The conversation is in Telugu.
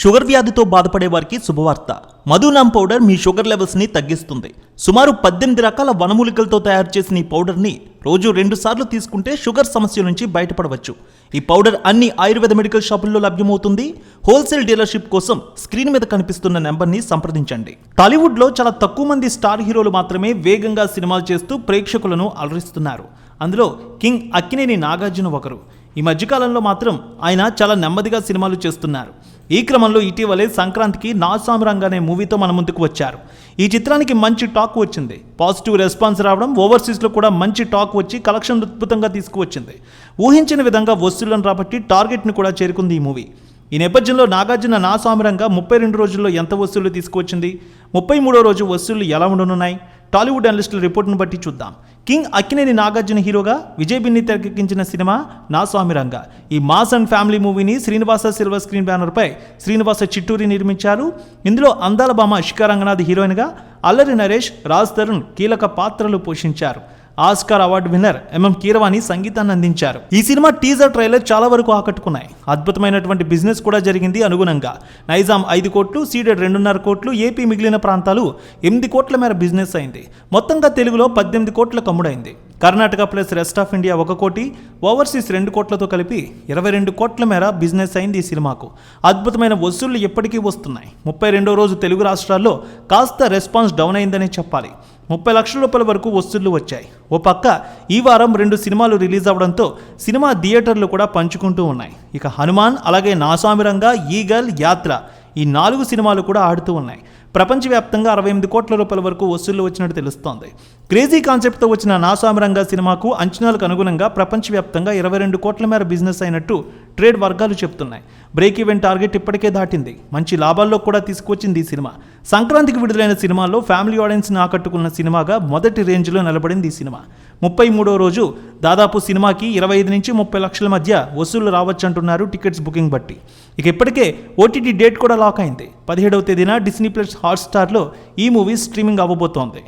షుగర్ వ్యాధితో బాధపడే వారికి శుభవార్త. మధునామ్ పౌడర్ మీ షుగర్ లెవెల్స్ని తగ్గిస్తుంది. సుమారు పద్దెనిమిది రకాల వనమూలికలతో తయారు చేసిన ఈ పౌడర్ని రోజు రెండు సార్లు తీసుకుంటే షుగర్ సమస్య నుంచి బయటపడవచ్చు. ఈ పౌడర్ అన్ని ఆయుర్వేద మెడికల్ షాపుల్లో లభ్యమవుతుంది. హోల్సేల్ డీలర్షిప్ కోసం స్క్రీన్ మీద కనిపిస్తున్న నెంబర్ని సంప్రదించండి. టాలీవుడ్లో చాలా తక్కువ మంది స్టార్ హీరోలు మాత్రమే వేగంగా సినిమాలు చేస్తూ ప్రేక్షకులను అలరిస్తున్నారు. అందులో కింగ్ అక్కినేని నాగార్జున ఒకరు. ఈ మధ్యకాలంలో మాత్రం ఆయన చాలా నెమ్మదిగా సినిమాలు చేస్తున్నారు. ఈ క్రమంలో ఇటీవలే సంక్రాంతికి నాసామిరంగ్ అనే మూవీతో మన ముందుకు వచ్చారు. ఈ చిత్రానికి మంచి టాక్ వచ్చింది. పాజిటివ్ రెస్పాన్స్ రావడం ఓవర్సీస్లో కూడా మంచి టాక్ వచ్చి కలెక్షన్ అద్భుతంగా తీసుకువచ్చింది. ఊహించిన విధంగా వసూళ్ళను రాబట్టి టార్గెట్ని కూడా చేరుకుంది ఈ మూవీ. ఈ నేపథ్యంలో నాగార్జున నాసామిరంగా ముప్పై రెండు రోజుల్లో ఎంత వసూళ్ళు తీసుకువచ్చింది? ముప్పై మూడో రోజు వసూళ్ళు ఎలా ఉండనున్నాయి? టాలీవుడ్ అనలిస్టుల రిపోర్ట్ను బట్టి చూద్దాం. కింగ్ అక్కినేని నాగార్జున హీరోగా విజయ్ బిన్ని తెరకెక్కించిన సినిమా నా స్వామిరంగ. ఈ మాస్ అండ్ ఫ్యామిలీ మూవీని శ్రీనివాస సిల్వర్ స్క్రీన్ బ్యానర్పై శ్రీనివాస చిట్టూరి నిర్మించారు. ఇందులో అందాల బామ శిఖా రంగనాథ్ హీరోయిన్గా అల్లరి నరేష్ రాజ్ తరుణ్ కీలక పాత్రలు పోషించారు. Oscar award winner MM Keeravani సంగీతాన్ని అందించారు. ఈ సినిమా టీజర్ ట్రైలర్ చాలా వరకు ఆకట్టుకున్నాయి. అద్భుతమైనటువంటి బిజినెస్ కూడా జరిగింది అనుగుణంగా. నైజాం ఐదు కోట్లు సీడెడ్ రెండున్నర కోట్లు ఏపీ మిగిలిన ప్రాంతాలు ఎనిమిది కోట్ల మేర బిజినెస్ అయింది. మొత్తంగా తెలుగులో పద్దెనిమిది కోట్ల కమ్ముడైంది. Karnataka plus rest of India ఒక కోటి ఓవర్సీస్ రెండు కోట్లతో కలిపి ఇరవై రెండు కోట్ల మేర బిజినెస్ అయింది ఈ సినిమాకు. అద్భుతమైన వసూళ్ళు ఎప్పటికీ వస్తున్నాయి. ముప్పై రెండో రోజు తెలుగు రాష్ట్రాల్లో కాస్త రెస్పాన్స్ డౌన్ అయిందనే చెప్పాలి. ముప్పై లక్షల రూపాయల వరకు వసూళ్ళు వచ్చాయి. ఓ పక్క ఈ వారం రెండు సినిమాలు రిలీజ్ అవ్వడంతో సినిమా థియేటర్లు కూడా పంచుకుంటూ ఉన్నాయి. ఇక హనుమాన్ అలాగే నాసామిరంగా ఈగల్ యాత్ర ఈ నాలుగు సినిమాలు కూడా ఆడుతూ ఉన్నాయి. ప్రపంచవ్యాప్తంగా అరవై ఎనిమిది కోట్ల రూపాయల వరకు వసూళ్ళు వచ్చినట్టు తెలుస్తోంది. క్రేజీ కాన్సెప్ట్తో వచ్చిన నాసామిరంగా సినిమాకు అంచనాలకు అనుగుణంగా ప్రపంచవ్యాప్తంగా ఇరవై రెండు కోట్ల మేర బిజినెస్ అయినట్టు ట్రేడ్ వర్గాలు చెప్తున్నాయి. బ్రేక్ ఈవెన్ టార్గెట్ ఇప్పటికే దాటింది. మంచి లాభాల్లో కూడా తీసుకొచ్చింది ఈ సినిమా. సంక్రాంతికి విడుదలైన సినిమాల్లో ఫ్యామిలీ ఆడియన్స్ని ఆకట్టుకున్న సినిమాగా మొదటి రేంజ్లో నిలబడింది ఈ సినిమా. ముప్పై మూడో రోజు దాదాపు సినిమాకి ఇరవై ఐదు నుంచి ముప్పై లక్షల మధ్య వసూళ్ళు రావచ్చంటున్నారు టికెట్స్ బుకింగ్ బట్టి. ఇక ఇప్పటికే ఓటీటీ డేట్ కూడా లాక్ అయింది. పదిహేడవ తేదీన డిస్నీ ప్లస్ హాట్స్టార్లో ఈ మూవీ స్ట్రీమింగ్ అవ్వబోతోంది.